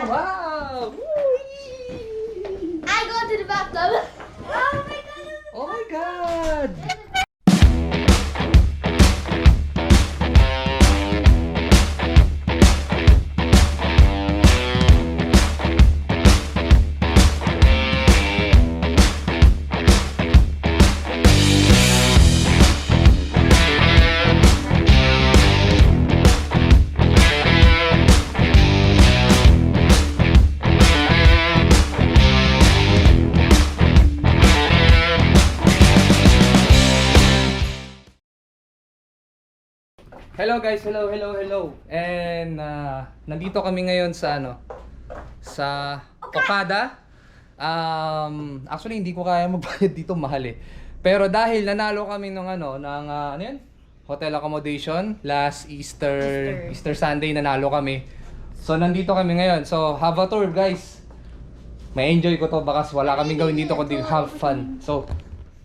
Oh, Hello guys, hello, hello, hello. And uh, nandito kami ngayon sa ano? Sa Okada. Um, actually hindi ko kaya magbayad dito mahal eh. Pero dahil nanalo kami ng ano, ng uh, ano yan? Hotel accommodation last Easter Easter, Sunday nanalo kami. So nandito kami ngayon. So have a tour guys. May enjoy ko to bakas wala kaming gawin dito kundi have fun. So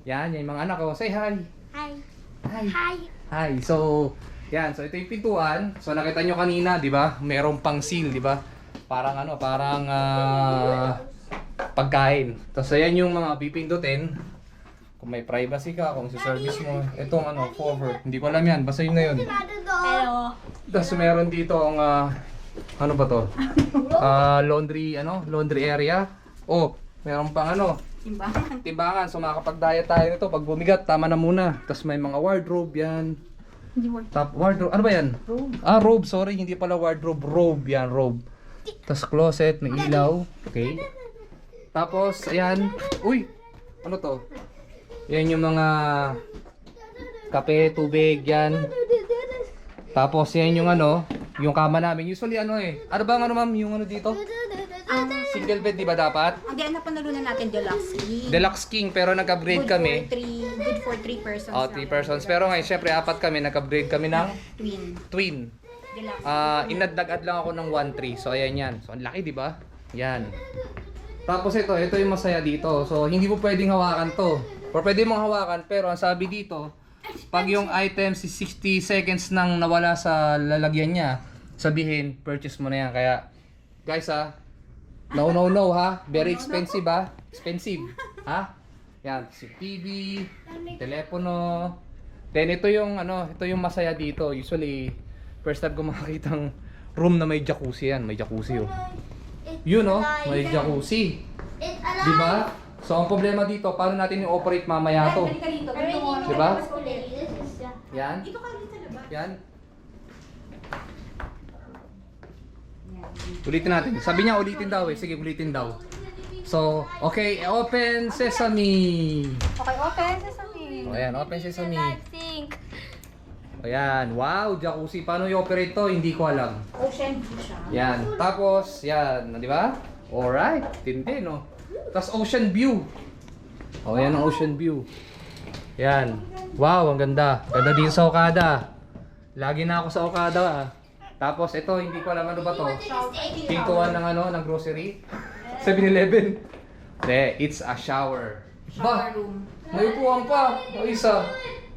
yan, yung mga anak ko. Say hi. Hi. Hi. Hi. Hi. So, yan. So, ito yung pintuan. So, nakita nyo kanina, di ba? Merong pang seal, di ba? Parang ano, parang ah, pagkain. Tapos, ayan yung mga pipindutin. Kung may privacy ka, kung si service mo. Itong ano, cover. Hindi ko alam yan. Basta yun na yun. Hello. Tapos, meron dito ang, ah, ano ba to? Ah, laundry, ano? Laundry area. Oh, meron pang ano, Timbangan. timbangan. So, makakapag-diet tayo nito. Pag bumigat, tama na muna. Tapos, may mga wardrobe yan. Hindi work. Top wardrobe. Ano ba yan? Robe. Ah, robe. Sorry, hindi pala wardrobe. Robe yan, robe. Tapos closet, may ilaw. Okay. Tapos, ayan. Uy! Ano to? Yan yung mga kape, tubig, yan. Tapos, yan yung ano, yung kama namin. Usually, ano eh. Ano ba ang ano, ma'am? Yung ano dito? Ang Single bed, di ba dapat? ang di na panalunan natin deluxe king. Deluxe king, pero nag-upgrade good kami. For three, good for three persons. Oh, lang. 3 persons. Pero ngayon, syempre, apat kami. Nag-upgrade kami ng Twin. twin. Deluxe. Ah, inadagad lang ako ng 1.3. So ayan yan. So ang laki, 'di ba? Yan. Tapos ito, ito yung masaya dito. So hindi mo pwedeng hawakan 'to. Or pwede mong hawakan, pero ang sabi dito, pag yung item si 60 seconds nang nawala sa lalagyan niya, sabihin, purchase mo na yan. Kaya, guys ha, no, no, no ha, very expensive ha, expensive, ha? Yan, si TV, telepono, then ito yung ano, ito yung masaya dito. Usually, first time ko makakitang room na may jacuzzi yan, may jacuzzi oh. Yun oh, may jacuzzi. Di ba? So ang problema dito, paano natin i-operate mamaya to? Halika rito. Already Ganito mo. know Diba? what's going on. This is uh, Yan, Dito ka dito sa labas. yan. Yan. Ulitin natin. Sabi niya ulitin daw eh. Sige, ulitin daw. So, okay, open sesame. Okay, open sesame. O yan, open sesame. sink. O yan, wow, jacuzzi. Paano i-operate to? Hindi ko alam. Ocean view siya. Yan. Tapos, yan, di ba? Alright, tindi, no? Tapos ocean view. O, yan ang ocean view. Yan. Wow, ang ganda. Ganda din sa Okada. Lagi na ako sa Okada, ah. Tapos, ito, hindi ko alam ano ba to. Pintuan ng ano, ng grocery. 7-Eleven. Hindi, it's a shower. Shower Ba, room. may upuan pa. O isa.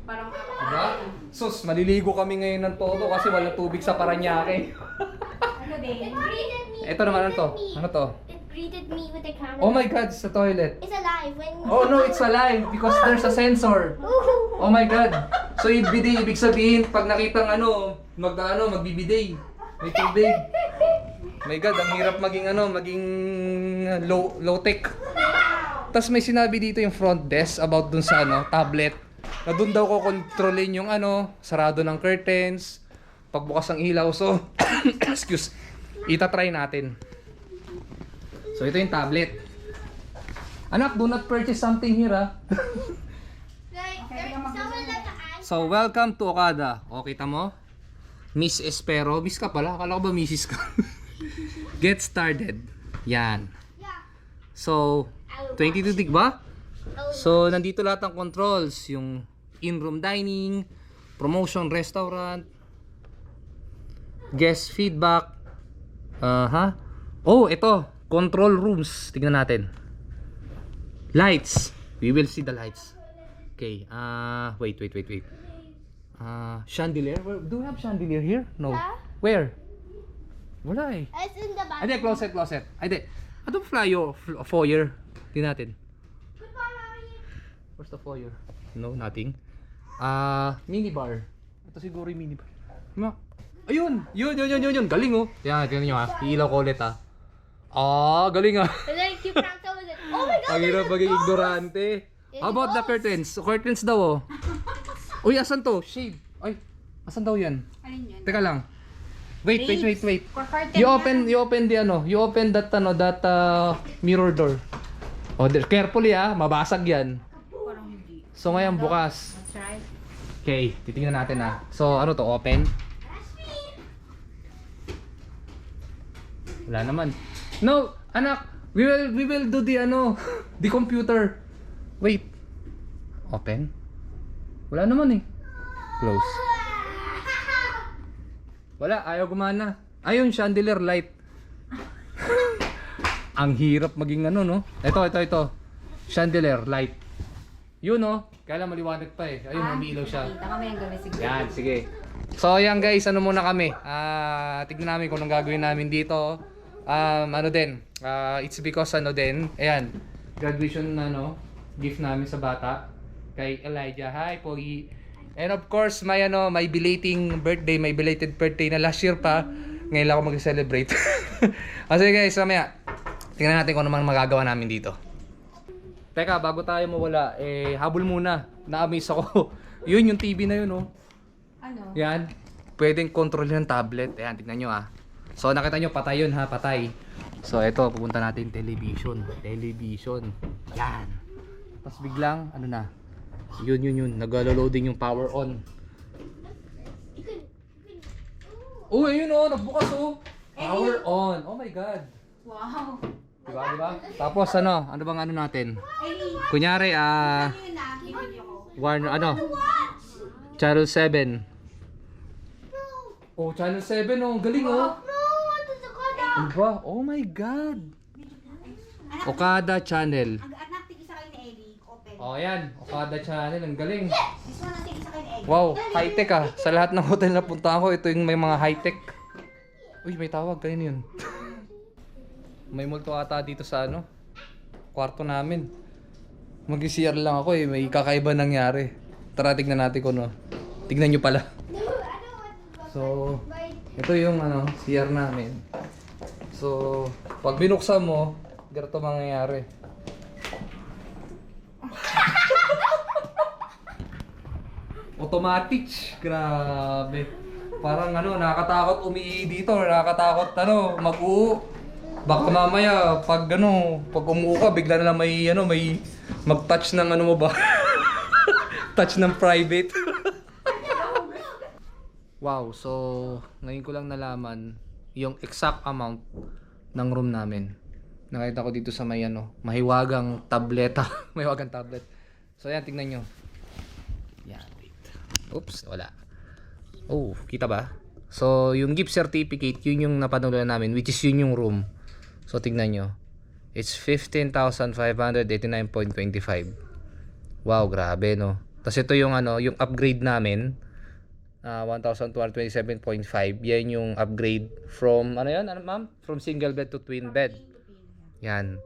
Parang Diba? Sus, maliligo kami ngayon ng todo kasi wala tubig sa Paranaque. ano din? It greeted me. Ito naman, ano to? Ano to? It greeted me with a camera. Oh my God, sa toilet. It's alive when. Oh no, it's alive because there's a sensor. Ooh. Oh my God. So bidet, ibig sabihin, pag nakitang ano, mag ano, magbibidet. May tubig. My God, ang hirap maging ano, maging low, low tech. Tapos may sinabi dito yung front desk about dun sa ano, tablet. Na dun daw ko kontrolin yung ano, sarado ng curtains, pagbukas ng ilaw. So, excuse, itatry natin. So ito yung tablet. Anak, do not purchase something here ah. So, welcome to Okada. O, kita mo? Miss Espero. Miss ka pala. Akala ko ba Mrs. ka? Get started. Yan. So, 22 dig ba? So, nandito lahat ng controls. Yung in-room dining, promotion restaurant, guest feedback. Aha. Oh, ito. Control rooms. Tignan natin. Lights. We will see the lights. Okay. Uh, wait, wait, wait, wait. Uh, chandelier. Where, do we have chandelier here? No. Yeah. Where? Wala eh. It's in the bathroom. di, closet, closet. Ay, di. Ano flyo, fl- foyer? Tingnan natin. Where's the foyer? No, nothing. Ah, minibar. Ito siguro yung minibar. Ma Ayun! Yun, yun, yun, yun, yun. Galing oh. Yan, tingnan nyo ha. Iilaw ko ulit ha. Ah, galing ah. Then you pranked. Oh my god! Ang hirap maging ghost! ignorante. How about the curtains? Curtains daw oh. Uy, asan to? Shade. Ay, asan daw yan? Alin yun? Teka lang. Wait, wait, wait, wait. You open, you open the ano, you open that ano, that uh, mirror door. Oh, there, carefully ah, mabasag yan. Parang hindi. So ngayon bukas. That's right. Okay, titingnan natin ah. So ano to, open? Wala naman. No, anak, we will we will do the ano, the computer. Wait. Open? Wala naman eh. Close. Wala, ayaw gumana. Ayun, chandelier light. Ang hirap maging ano, no? Ito, ito, ito. Chandelier light. Yun, no? Kaya lang maliwanag pa eh. Ayun, umiilaw siya. Kita kami yung gabi siguro. Yan, sige. So, yan guys, ano muna kami. Ah, tignan namin kung anong gagawin namin dito. Um, ano din, ah, it's because ano din, ayan, graduation na ano, gift namin sa bata kay Elijah. Hi, Pogi. And of course, may ano, may belating birthday, may belated birthday na last year pa. Ngayon lang ako mag-celebrate. ah, sige guys, mamaya. Tingnan natin kung ano man magagawa namin dito. Teka, bago tayo mawala, eh, habol muna. Na-amaze ako. yun, yung TV na yun, oh. Ano? Yan. Pwedeng control ng tablet. Ayan, tignan nyo ah. So nakita nyo, patay yun ha, patay. So ito, pupunta natin television. Television. Yan. Tapos biglang, ano na. Yun, yun, yun. Nag-loading yung power on. Oh, ayun oh, nagbukas oh. Power on. Oh my God. Wow. Diba, diba? Tapos ano, ano bang ano natin? Kunyari, ah. Warner, ano? Channel 7. Oh, Channel 7 oh, galing oh. No, what is the code? Diba? Oh my God! Okada Channel. Ang anak, tigisa kayo ni Ellie. Open. Oh, yan. Okada Channel. Ang galing. This one, ang tigisa kayo. Wow, high-tech ah. Sa lahat ng hotel na punta ko, ito yung may mga high-tech. Uy, may tawag. Ganyan yun. may multo ata dito sa ano, kwarto namin. Mag-CR lang ako eh. May kakaiba nangyari. Tara, tignan natin kung ano. Tignan nyo pala. No, I don't want So, ito yung ano, CR namin. So, pag binuksan mo, ganito mangyayari. Automatic. Grabe. Parang ano, nakakatakot umiihi dito. Nakakatakot ano, mag-uho. Baka mamaya, pag ano, pag ka, bigla na lang may ano, may mag-touch ng ano mo ba? touch ng private. Wow, so ngayon ko lang nalaman yung exact amount ng room namin. Nakita ko dito sa may ano, mahiwagang tableta. mahiwagang tablet. So yan, tingnan nyo. Oops, wala. Oh, kita ba? So, yung gift certificate, yun yung napanood namin, which is yun yung room. So, tingnan nyo. It's 15,589.25. Wow, grabe, no? Tapos ito yung ano, yung upgrade namin. Ah, 1,227.5. Yan yung upgrade from ano yan, ano ma'am? From single bed to twin bed. Yan.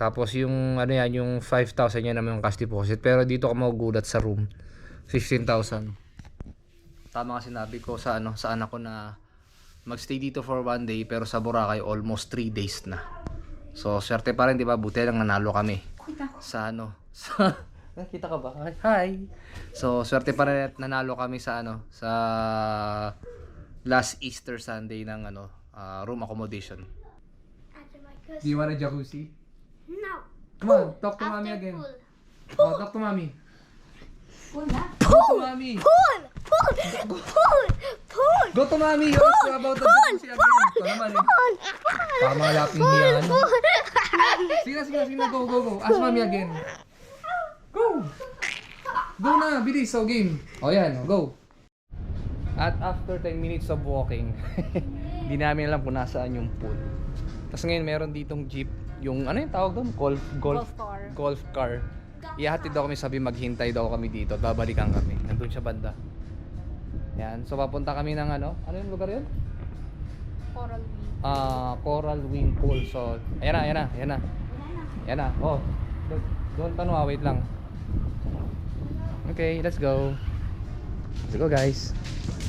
Tapos yung ano yan, yung 5,000 yan naman yung cash deposit. Pero dito ka magugulat sa room. 15,000. Tama kasi sinabi ko sa ano, sa anak ko na magstay dito for one day pero sa Boracay almost 3 days na. So, swerte pa rin, di ba? Buti lang nanalo kami. Sa ano? Sa... Nakita ka ba? Hi. Hi. So, swerte pa rin at nanalo kami sa ano? Sa last Easter Sunday ng ano, ah, room accommodation. Do you want a jacuzzi? No. Come on, talk to mommy again. pool. Oh, talk to mommy. Wala. Talk to mommy. Pool! Pool! Pool! Pool! Go to mommy. You ask about the jacuzzi again. Ito naman eh. Para mga laping hiyan. Sige sige sige na. Go, go, go. Ask mommy again. Go. Go na, bilis. So, game. O yan, go. At after 10 minutes of walking, hindi namin alam kung nasaan yung pool. Tapos ngayon meron ditong jeep, yung ano yung tawag doon? Golf, golf, Golf car. golf car. Ihatid daw kami sabi maghintay daw kami dito, at babalikan kami. Nandun siya banda. Yan, so papunta kami ng ano? Ano yung lugar yun? Coral Reef. ah, Coral Wing Pool. So, ayan na, ayan na, ayan na. Ayan na. Oh, doon- doon tanong, wait lang. Okay, let's go. Let's go, guys.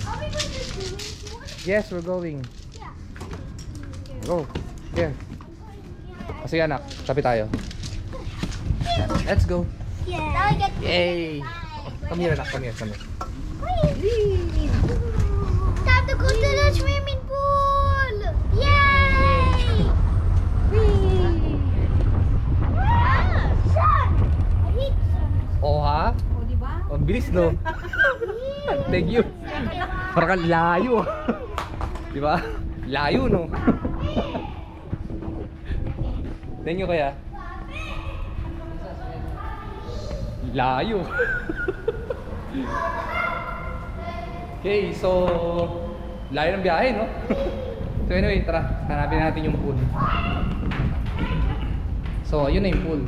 Are we going to do it? Yes, we're going. Yeah. Go. O sige anak, tabi tayo. Let's go. Yeah. Now I get to Yay! Come here anak, come here, come here. Time to go to the swimming pool! Yay! Ah, sun! I hate sun. Oh ha? O, di ba? Ang bilis no? Thank you. Parang kang layo. Di ba? Layo no? Thank you kaya. Layo. Okay, so layo ng biyahe no? so anyway, tara. Hanapin natin yung pool. So, ayun na yung pool.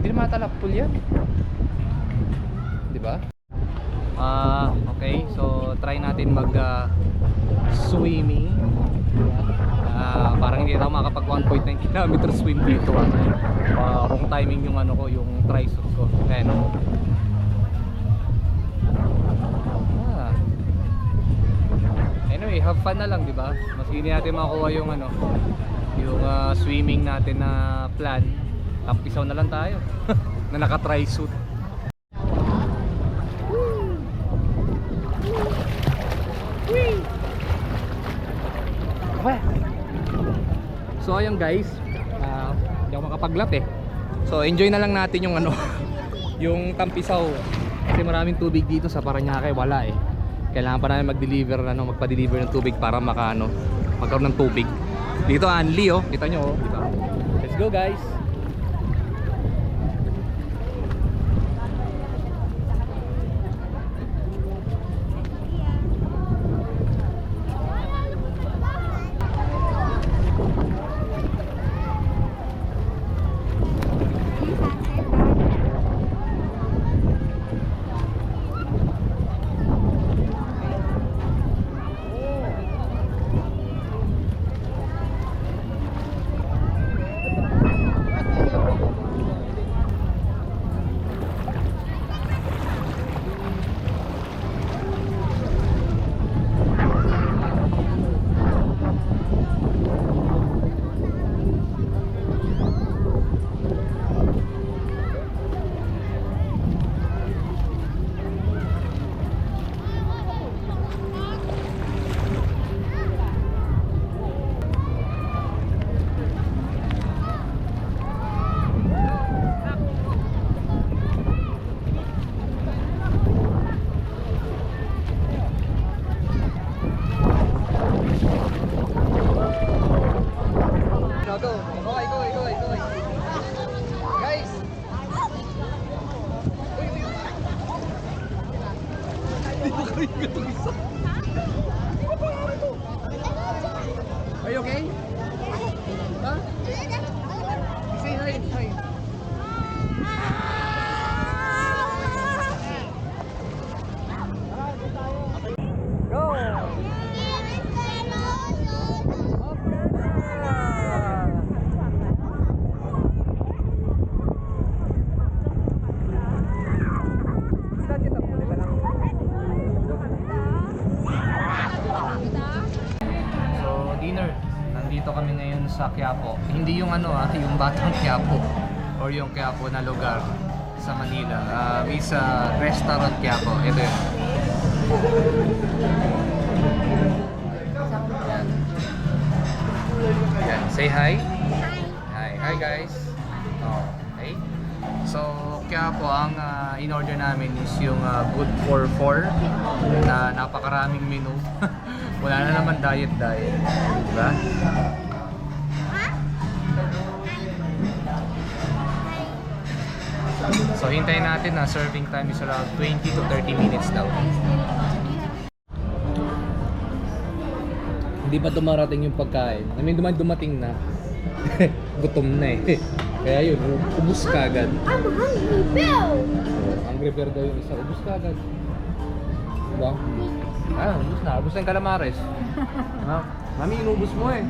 Hindi naman talak pool yan. Di ba? Ah, okay. So, try natin mag ah, swimming. Ah, parang hindi ako makapag 1.9 km swim dito. Ah, Ah, wrong timing yung ano ko, yung trisuit ko. Ayan o. Ah. Anyway, have fun na lang, di ba? Mas hindi natin makuha yung ano, yung ah, swimming natin na plan. Tampisaw na lang tayo. na naka-try suit. Okay. So ayun guys, ah, hindi ako makapaglat eh. So enjoy na lang natin yung ano, yung Tampisaw. Kasi maraming tubig dito sa Paranaque, wala eh. Kailangan pa namin mag-deliver ano, magpa-deliver ng tubig para makaano, magkaroon ng tubig. Dito Anli oh, kita nyo oh, di ba? Let's go guys. Batang Quiapo or yung Quiapo na lugar sa Manila. Uh, may sa Restaurant Quiapo. Ito yun. Yan. Say hi. Hi. Hi guys. Oh, okay. So, kaya po ang ah, in-order namin is yung ah, Good for 4 na napakaraming menu. Wala na naman diet diet. Diba? So, hintayin natin na serving time is around 20 to 30 minutes daw. Hindi pa dumarating yung pagkain. I mean, duman dumating na. Gutom na eh. Kaya yun, ubus ka agad. I'm hungry, Bill! So, ang prepare daw yung isa, ubus ka agad. Diba? Ah, ubus na. Ubus na yung calamares. ha? Mami, inubos mo eh.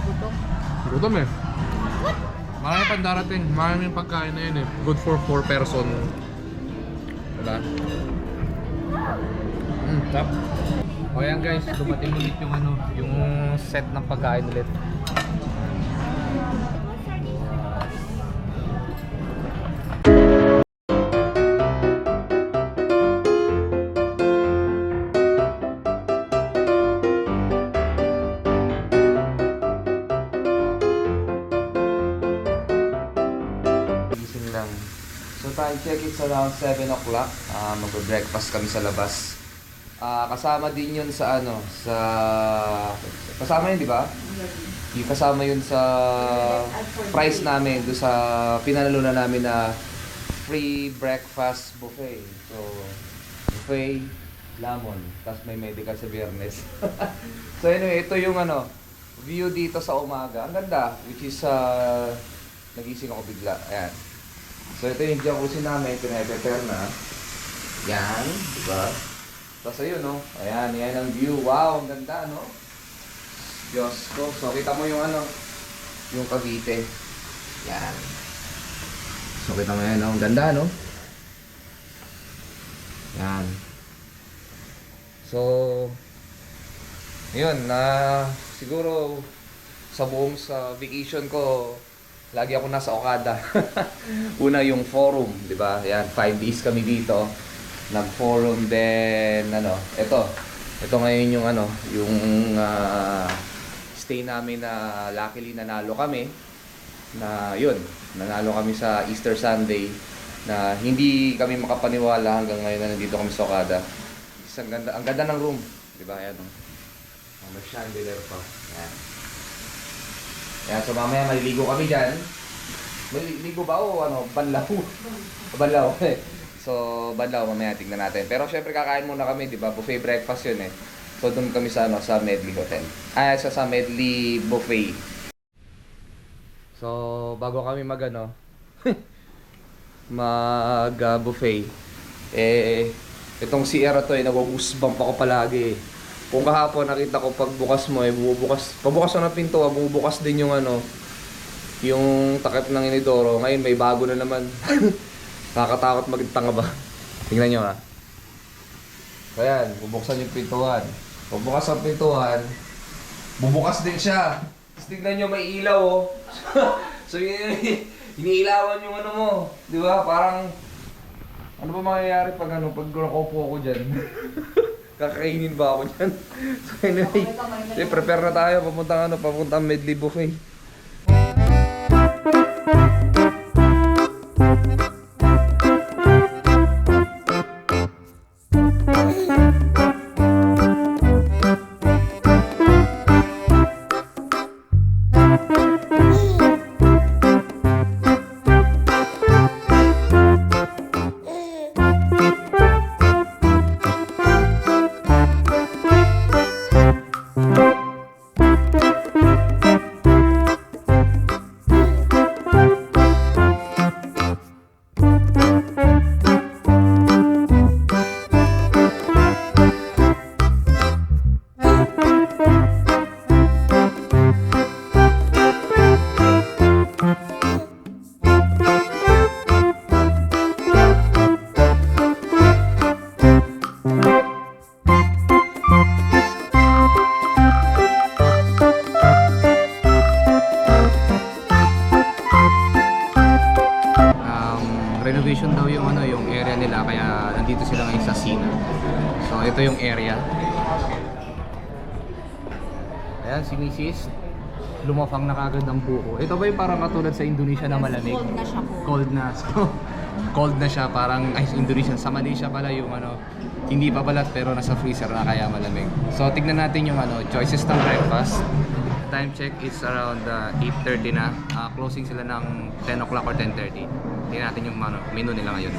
Gutom. Gutom eh. Marami pang darating. Marami yung pagkain na yun eh. Good for 4 person. Diba? Mm, tap. O yan guys, dumating ulit yung ano, yung set ng pagkain ulit. Around 7 o'clock. Ah, magbe-breakfast kami sa labas. Ah, kasama din yun sa ano, sa... Kasama yun, di ba? Yung kasama yun sa price namin, do sa pinanalo na namin na free breakfast buffet. So, buffet, lamon, tapos may medical sa biyernes. so anyway, ito yung ano, view dito sa umaga. Ang ganda, which is uh, nagising ako bigla. Ayan. So ito yung jacuzzi namin, pinaprepare na. Yan, di ba? Tapos ayun, no? Ayan, yan ang view. Wow, ang ganda, no? Diyos ko. So kita mo yung ano, yung Cavite. Yan. So kita mo yan, no? Ang ganda, no? Yan. So, yun, na siguro sa buong sa vacation ko, lagi ako nasa Okada. Una yung forum, di ba? Yan, five days kami dito. Nag-forum then ano, ito. Ito ngayon yung ano, yung ah, stay namin na luckily nanalo kami na yun, nanalo kami sa Easter Sunday na hindi kami makapaniwala hanggang ngayon na nandito kami sa Okada. Isang ganda, ang ganda ng room, di ba? Ayan. Oh, may chandelier pa. Ayan. Ayan, so mamaya maliligo kami dyan. Maliligo ba o ano, banlaw? banlaw. so, banlaw mamaya tingnan natin. Pero syempre kakain muna kami, di ba? Buffet breakfast yun eh. So doon kami sa ano, sa Medley Hotel. Ah, sa sa Medley Buffet. So, bago kami mag ano, mag ah, buffet, eh, itong CR to eh, nag-goosebump ako palagi eh. Kung kahapon nakita ko pagbukas mo eh, bubukas, pagbukas mo ng pinto, ah, bubukas din yung ano, yung takip ng inidoro. Ngayon may bago na naman. Nakakatakot magtanga ba? Tingnan nyo ha. Ayan, bubuksan yung pintuan. Pagbukas ang pintuan, bubukas din siya. Tapos tignan nyo, may ilaw oh. so iniilawan yung ano mo. Di ba? Parang, ano ba mangyayari pag ano, pag nakaupo ako dyan? Kakainin ba ako dyan? so anyway, eh, prepare na tayo. Papuntang ano, papuntang Medley Buffet. Ba yung parang katulad sa Indonesia na malamig? Cold na siya po. Cold na. So, cold na siya parang ay sa Indonesia sa Malaysia pala yung ano hindi pa balat pero nasa freezer na kaya malamig. So tignan natin yung ano choices ng breakfast. Time check is around uh, 8.30 na. Ah, closing sila ng 10 o'clock or 10.30. Tingnan natin yung ano, menu nila ngayon.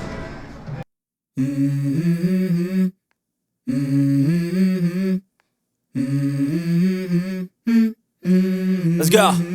Let's go.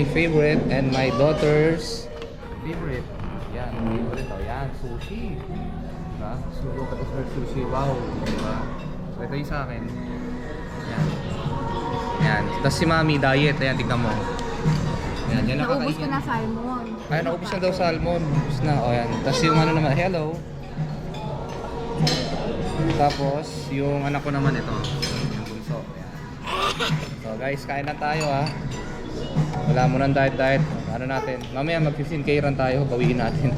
my favorite and my daughter's favorite. Yan, favorite oh. Yan, sushi. Diba? Look at her sushi. Wow. Diba? So, ito yung sa akin. Yan. Yan. Tapos si Mami, diet. Ayan, tignan mo. Yan, yan Naubos ko nakakain. na salmon. Ay, naubos na daw salmon. Ubus na. O, yan. Tapos yung ano naman, hello. Tapos, yung anak ko naman ito. Yung bunso. Ayan. So guys, kain na tayo ha. Wala mo nang diet diet. Ano natin? Mamaya mag 15k run tayo. Bawiin natin.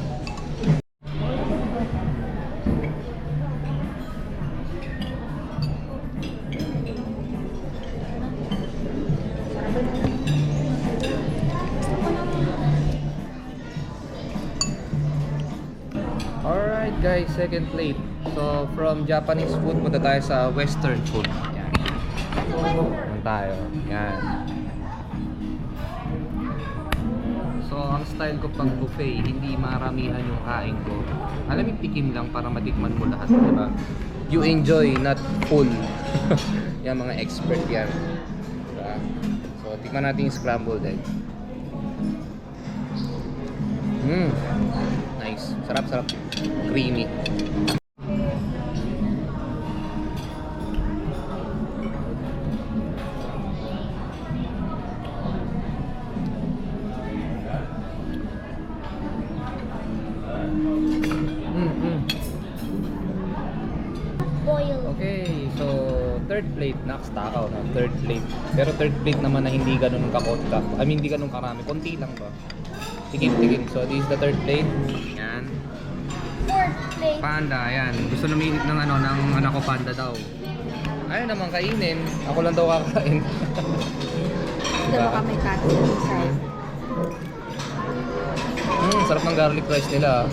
Alright guys, second plate. So from Japanese food, punta tayo sa western food. Yan. Yan tayo. Yan. Ang style ko pang buffet, hindi maramihan yung kain ko. Alam mo, tikim lang para matikman mo lahat, di ba? You enjoy, not full. yan mga expert yan. Diba? So tikman natin yung scrambled egg. Mmm. Nice. Sarap, sarap. Creamy. Third plate naman na hindi ganun kakota. I mean, hindi ganun karami. Konti lang ba? Tikim-tikim. So, this is the third plate. Yan. Fourth plate. Panda, yan. Gusto namin ng ano, ng anak ko panda daw. Ayaw naman kainin. Ako lang daw kakain. Dalawa kami kati sa side. Hmm, sarap ng garlic rice nila.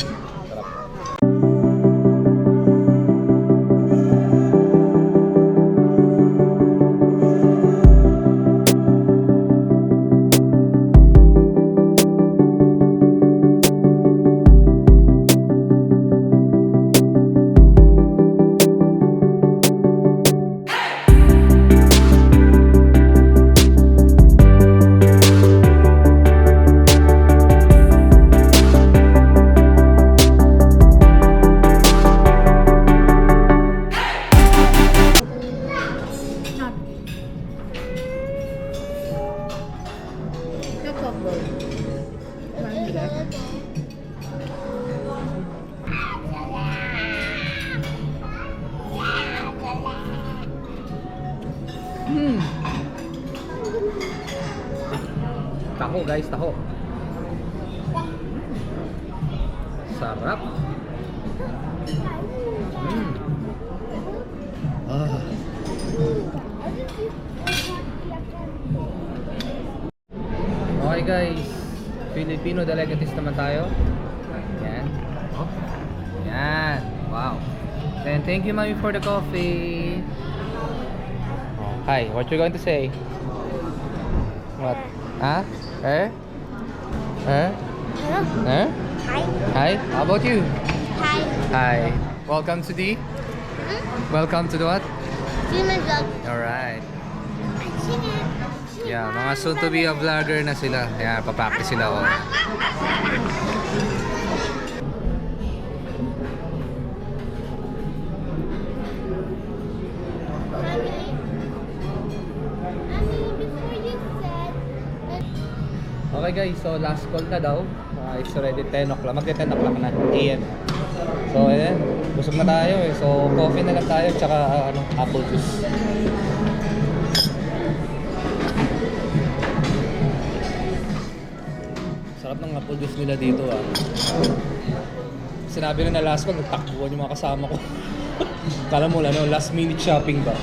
Taho guys, taho. Sarap. Hmm. Ah. Okay guys, Filipino delicacies naman tayo. Yan. Oh. Yan. Wow. And thank you mommy for the coffee. Hi, what you going to say? What? Huh? Eh? Eh? Hello. Eh? Hi. Hi, how about you? Hi. Hi. Welcome to the Welcome to the what? Human vlog. Alright. Sing it. Sing it. Yeah, mga soon to be a vlogger na sila. Kaya papractice sila ako. Okay guys, so last call na daw. Uh, it's already 10 o'clock. Magka 10 o'clock na. AM. So ayan, busog na tayo eh. So coffee na lang tayo tsaka uh, ano, apple juice. Sarap ng apple juice nila dito ah. Sinabi na na last call, nagtakbuhan yung mga kasama ko. Kala mo ano, last minute shopping ba?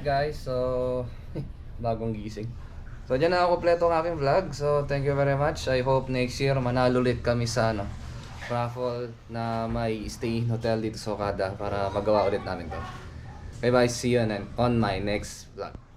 Guys, so bagong gising. So dyan na ako kompleto ang aking vlog. So thank you very much. I hope next year manalo ulit kami sa ano, raffle na may stay in hotel dito sa Okada para magawa ulit namin to. Bye bye, see you on, on my next vlog.